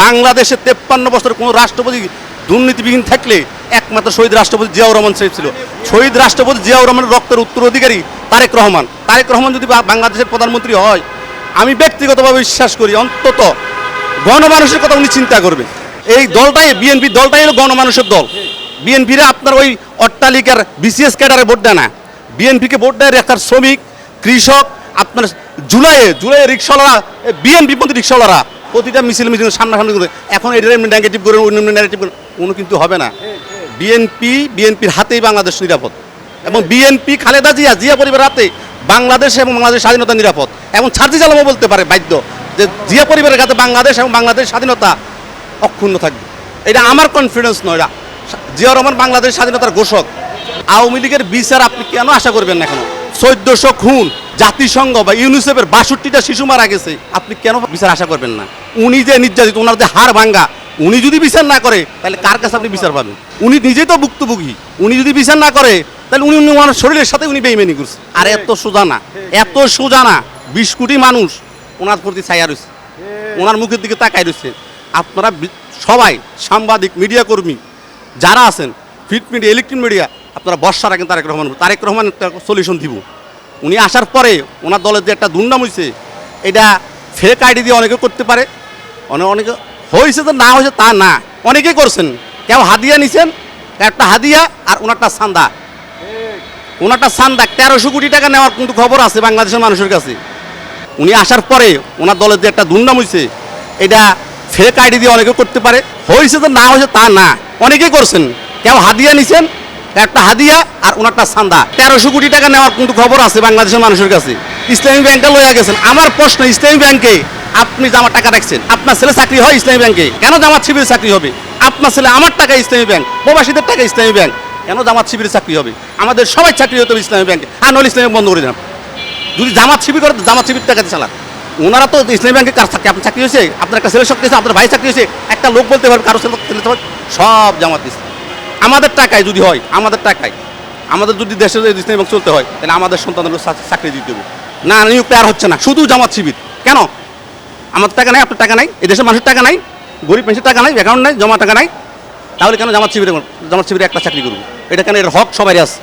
বাংলাদেশে তেপ্পান্ন বছর কোনো রাষ্ট্রপতি দুর্নীতিবিহীন থাকলে একমাত্র শহীদ রাষ্ট্রপতি জিয়াউর রহমান সাহেব ছিল। শহীদ রাষ্ট্রপতি জিয়াউর রহমানের রক্তের উত্তরাধিকারী তারেক রহমান। তারেক রহমান যদি বাংলাদেশের প্রধানমন্ত্রী হয়, আমি ব্যক্তিগতভাবে বিশ্বাস করি অন্তত গণমানুষের কথা উনি চিন্তা করবে। এই দলটাই, বিএনপি দলটাই হলো গণমানুষের দল। বিএনপিরা আপনার ওই অট্টালিকার বিসিএস ক্যাডারে ভোট দেয় না। বিএনপিকে ভোট দেয় একটা শ্রমিক, কৃষক, আপনার জুলাইয়ে জুলাইয়ে রিক্সাওয়ালারা বিএনপি পন্থী রিক্সাওয়ালারা প্রতিটা মিছিল মিছিল সামনাসামনি করে। এখন এটা এমনি নেগেটিভ করে, অন্য নেগেটিভ করে, কোনো কিন্তু হবে না। বিএনপি বিএনপির হাতেই বাংলাদেশ নিরাপদ। এবং বিএনপি খালেদা জিয়া জিয়া পরিবারের হাতে বাংলাদেশ এবং বাংলাদেশ স্বাধীনতা নিরাপদ। এবং ছাড়জি জালামও বলতে পারে বাধ্য যে জিয়া পরিবারের কাছে বাংলাদেশ এবং বাংলাদেশ স্বাধীনতা অক্ষুণ্ণ থাকবে। এটা আমার কনফিডেন্স নয়, এটা জিয়া রহমান বাংলাদেশ স্বাধীনতার ঘোষক। আওয়ামী লীগের বিচার আপনি কেন আশা করবেন না এখনও? চোদ্দশো খুন জাতিসংঘ বা ইউনিসেফের বাষট্টিটা শিশু মারা গেছে। আপনি কেন বিচার আশা করবেন না? উনি যে নির্যাতিত ওনার যে হার ভাঙ্গা, উনি যদি বিচার না করে, তাহলে কার কাছে আপনি বিচার পাবেন? উনি নিজেই তো ভুক্তভোগী। উনি যদি বিচার না করে, তাহলে উনি উনি ওনার শরীরের সাথে উনি বেইমানি করছে। আর এত সোজা না এত সোজা না বিশ কোটি মানুষ ওনার প্রতি ছায়া রয়েছে। ওনার মুখের দিকে তাকাই রয়েছে। আপনারা সবাই সাংবাদিক, মিডিয়া কর্মী, যারা আছেন, ফিট মিডিয়া, ইলেকট্রিক মিডিয়া আপনারা বর্ষা রাখেন তারেক রহমান। তারেক রহমান একটা সলিউশন দিব। উনি আসার পরে ওনার দলের যে একটা দুর্নাম হয়েছে এটা ফেক আইডি দিয়ে অনেকে করতে পারে। অনেক হয়েছে তো না হয়েছে তা না। অনেকেই করছেন। কেউ হাদিয়া নিছেন একটা হাদিয়া আর ওনারটা সান্দা। ওনারটা সান্দা, তেরোশো কোটি টাকা নেওয়ার কিন্তু খবর আছে বাংলাদেশের মানুষের কাছে। উনি আসার পরে ওনার দলের যে একটা দুর্নাম হয়েছে এটা ফেক আইডি দিয়ে অনেকে করতে পারে। হয়েছে তো না হয়েছে তা না। অনেকেই করছেন। কেউ হাদিয়া নিছেন একটা হাদিয়া আর ওনারটা সান্দা। তেরোশো কোটি টাকা নেওয়ার কিন্তু খবর আছে বাংলাদেশের মানুষের কাছে। ইসলামী ব্যাংকে লইয়া গেছেন। আমার প্রশ্ন, ইসলামী ব্যাংকে আপনি জামার টাকা রাখছেন, আপনার ছেলে চাকরি হয় ইসলামী ব্যাংকে? কেন জামাত শিবির চাকরি হবে? আপনার ছেলে আমার টাকা ইসলামী ব্যাংক, প্রবাসীদের টাকা ইসলামী ব্যাংক। কেন জামাত শিবির চাকরি হবে? আমাদের সবাই চাকরি হতে হবে ইসলামী ব্যাংকে। আর নইলে ইসলামী বন্ধ করে দিলাম যদি জামাত শিবির করে, জামাত শিবির টাকাতে চালান। ওনারা তো ইসলামী ব্যাংকে কার চাকরি? আপনার চাকরি হয়েছে? আপনার একটা ছেলে চাকরি হয়েছে আপনার ভাই চাকরি হয়েছে? একটা লোক বলতে পারবে, কারও ছেলে সব জামাত ইসলাম আমাদের টাকায় যদি হয়, আমাদের টাকায়। আমাদের যদি দেশের এবং চলতে হয়, তাহলে আমাদের সন্তানদের চাকরি দিতে হবে। না, নিয়োগ আর হচ্ছে না, শুধু জামাত শিবির। কেন? আমাদের টাকা নাই, আপনার টাকা নাই, এই দেশের মানুষের টাকা নাই, গরিব মানুষের টাকা নাই অ্যাকাউন্ট নাই, জমা টাকা নাই। তাহলে কেন জামাত শিবিরে জামাত শিবিরে একটা চাকরি করব? এটা কেন এর হক সবাই আছে?